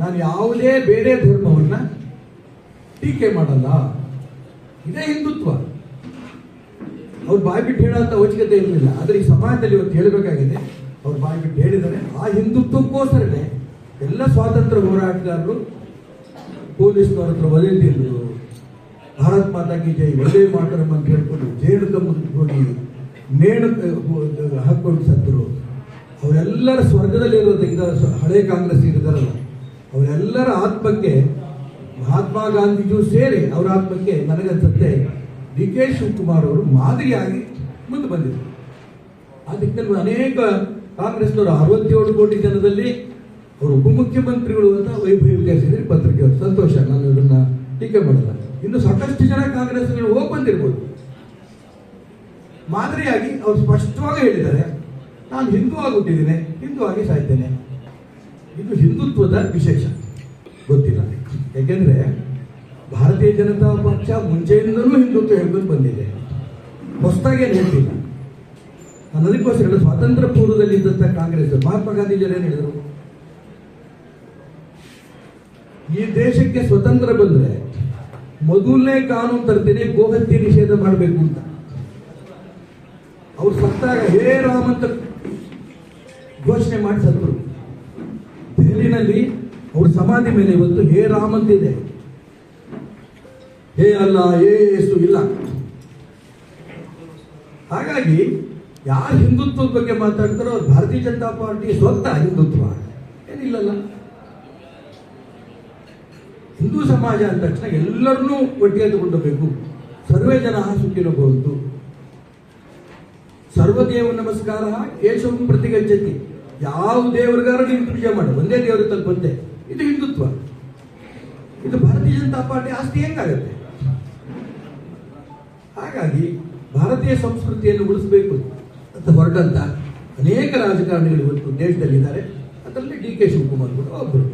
ನಾನು ಯಾವುದೇ ಬೇರೆ ಧರ್ಮವನ್ನ ಟೀಕೆ ಮಾಡಲ್ಲ. ಇದೇ ಹಿಂದುತ್ವ. ಅವ್ರು ಬಾಯಿ ಬಿಟ್ಟು ಅಂತ ಅವಶ್ಯಕತೆ ಇರಲಿಲ್ಲ. ಆದರೆ ಈ ಸಮಾಜದಲ್ಲಿ ಇವತ್ತು ಹೇಳಬೇಕಾಗಿದೆ, ಅವ್ರು ಬಾಯಿ ಬಿಟ್ಟು ಹೇಳಿದ್ದಾರೆ. ಆ ಹಿಂದುತ್ವಕ್ಕೋಸ್ಕರನೇ ಎಲ್ಲ ಸ್ವಾತಂತ್ರ್ಯ ಹೋರಾಟಗಾರರು ಪೊಲೀಸ್ನವ್ರ ಹತ್ರ ಒದೆದಿದ್ರು ಭಾರತ್ ಮಾತಾ ಕಿ ಜೈ ಮಾತರಂ ಅಂತ ಹೇಳ್ಕೊಂಡು ಜೇನು ಕಮ್ಮಕ್ಕೆ ಹೋಗಿ ನೇಣು ಹಾಕೊಂಡು ಸತ್ತರು. ಅವರೆಲ್ಲರ ಸ್ವರ್ಗದಲ್ಲಿ ಇರೋದು ಹಳೆ ಕಾಂಗ್ರೆಸ್ ಇದ್ದಾರಲ್ಲ. ಅವರೆಲ್ಲರ ಆತ್ಮಕ್ಕೆ ಮಹಾತ್ಮ ಗಾಂಧೀಜಿಯೂ ಸೇರಿ ಅವರ ಆತ್ಮಕ್ಕೆ ನನಗನ್ಸುತ್ತೆ ಡಿ ಕೆ ಶಿವಕುಮಾರ್ ಅವರು ಮಾದರಿಯಾಗಿ ಮುಂದೆ ಬಂದಿದ್ರು. ಆ ದಿಕ್ಕಿನಲ್ಲಿ ಅನೇಕ ಕಾಂಗ್ರೆಸ್ನವರು ಅರವತ್ತೇಳು ಕೋಟಿ ಜನದಲ್ಲಿ ಅವರು ಉಪಮುಖ್ಯಮಂತ್ರಿಗಳು ಅಂತ ವೈಭವ ವಿಚಾರಿಸಿದ್ರೆ ಪತ್ರಿಕೆ ಸಂತೋಷ ನಾನು ಇದನ್ನ ಟೀಕೆ ಮಾಡಲ್ಲ. ಇನ್ನು ಸಾಕಷ್ಟು ಜನ ಕಾಂಗ್ರೆಸ್ ಹೋಗಿ ಬಂದಿರ್ಬೋದು. ಮಾದರಿಯಾಗಿ ಅವರು ಸ್ಪಷ್ಟವಾಗಿ ಹೇಳಿದ್ದಾರೆ. ನಾನು ಹಿಂದೂ ಆಗಿ ಹುಟ್ಟಿದ್ದೇನೆ ಹಿಂದೂ ಆಗಿ ಸಾಯ್ತೇನೆ. ಇದು ಹಿಂದುತ್ವದ ವಿಶೇಷ. ಗೊತ್ತಿಲ್ಲ. ಯಾಕೆಂದ್ರೆ ಭಾರತೀಯ ಜನತಾ ಪಕ್ಷ ಮುಂಚೆಯಿಂದಲೂ ಹಿಂದುತ್ವ ಹೇಳ್ಕೊಂಡು ಬಂದಿದೆ. ಹೊಸದಾಗಿ ನೋಡ್ತಿಲ್ಲ ನಾನು ಸ್ವಾತಂತ್ರ್ಯ ಪೂರ್ವದಲ್ಲಿ ಇದ್ದಂಥ ಕಾಂಗ್ರೆಸ್, ಮಹಾತ್ಮ ಗಾಂಧೀಜಿಯವರು ಏನು ಹೇಳಿದರು? ಈ ದೇಶಕ್ಕೆ ಸ್ವತಂತ್ರ ಬಂದ್ರೆ ಮೊದಲನೇ ಕಾನೂನು ತರ್ತೀನಿ, ಗೋಹತ್ಯೆ ನಿಷೇಧ ಮಾಡಬೇಕು ಅಂತ. ಅವ್ರು ಸತ್ತಾಗ ಹೇ ರಾಮ್ ಅಂತ ಘೋಷಣೆ ಮಾಡಿ ಸತ್ತರು. ದೆಹಲಿನಲ್ಲಿ ಅವ್ರ ಸಮಾಧಿ ಮೇಲೆ ಇವತ್ತು ಹೇ ರಾಮ್ ಅಂತ ಇದೆ ಹೇ ಅಲ್ಲ, ಹೇ ಇಲ್ಲ. ಹಾಗಾಗಿ ಯಾರು ಹಿಂದುತ್ವದ ಬಗ್ಗೆ ಮಾತಾಡ್ತಾರೋ ಅವ್ರು ಭಾರತೀಯ ಜನತಾ ಪಾರ್ಟಿ ಸ್ವಂತ ಹಿಂದುತ್ವ. ಏನಿಲ್ಲಲ್ಲ. ಹಿಂದೂ ಸಮಾಜ ಅಂದ ತಕ್ಷಣ ಎಲ್ಲರನ್ನೂ ಒಟ್ಟಿಗೆ ತಗೊಂಡೋಗ್ಬೇಕು. ಸರ್ವೇ ಜನ ಸುಖಿನೋ ಸರ್ವ ಸರ್ವದೇವ ನಮಸ್ಕಾರ ಕೇಶವಂ ಪ್ರತಿಗಚ್ಚತಿ ಯಾವ ದೇವರಿಗಾರ ನೀನು ಪೂಜೆ ಮಾಡಿ. ಒಂದೇ ದೇವರು ತಲುಪಂತೆ ಇದು ಹಿಂದುತ್ವ. ಇದು ಭಾರತೀಯ ಜನತಾ ಪಾರ್ಟಿ ಆಸ್ತಿ ಹೆಂಗಾಗುತ್ತೆ? ಹಾಗಾಗಿ ಭಾರತೀಯ ಸಂಸ್ಕೃತಿಯನ್ನು ಉಳಿಸಬೇಕು ಅಂತ ಹೊರಟಂತ ಅನೇಕ ರಾಜಕಾರಣಿಗಳು ಇವತ್ತು ದೇಶದಲ್ಲಿದ್ದಾರೆ. ಅದರಲ್ಲಿ ಡಿ ಕೆ ಶಿವಕುಮಾರ್ ಕೂಡ ಒಬ್ಬರು.